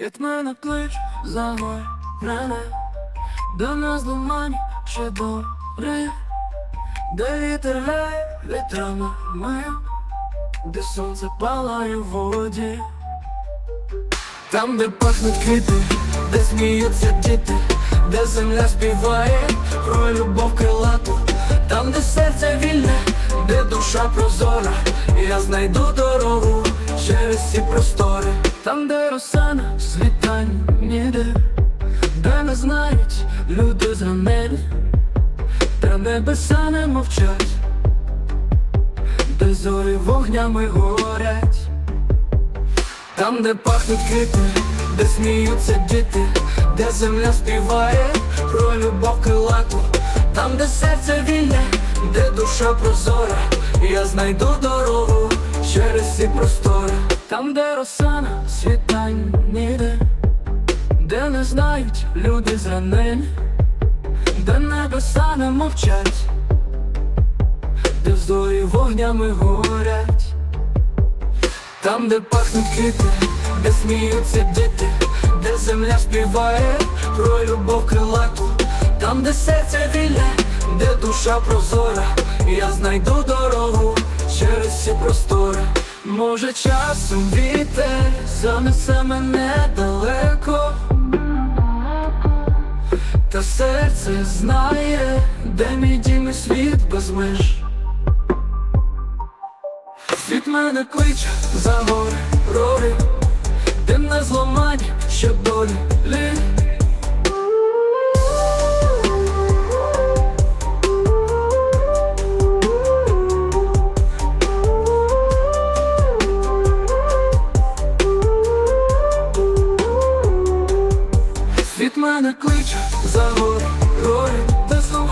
Від мене клич загой мене, до нас лимані ще добре, де вітер грає вітрами мию, де сонце палає в воді, там, де пахнуть квіти, де сміються діти, де земля співає про любов крилату, там, де серце вільне, де душа прозора, я знайду дорогу через ці простори, там, де роса на світанні ніде, де не знають люди зранені, та небеса не мовчать, де зорі вогнями горять. Там, де пахнуть квіти, де сміються діти, де земля співає про любов крилату, там, де серце вільне, де душа прозора, я знайду дорогу через ці простори, там, де роса на світанні ніде, де не знають люди зранені, де небеса не мовчать, де зорі вогнями горять. Там, де пахнуть квіти, де сміються діти, де земля співає про любов крилату, там, де серце вільне, де душа прозора, я знайду дорогу через ці простори. Може часом вітер занесе мене далеко, та серце знає, де мій дім і світ без меж. Світ мене кличе за гори, рори, де не зломань, що долі мене кличе за гори, де слухає,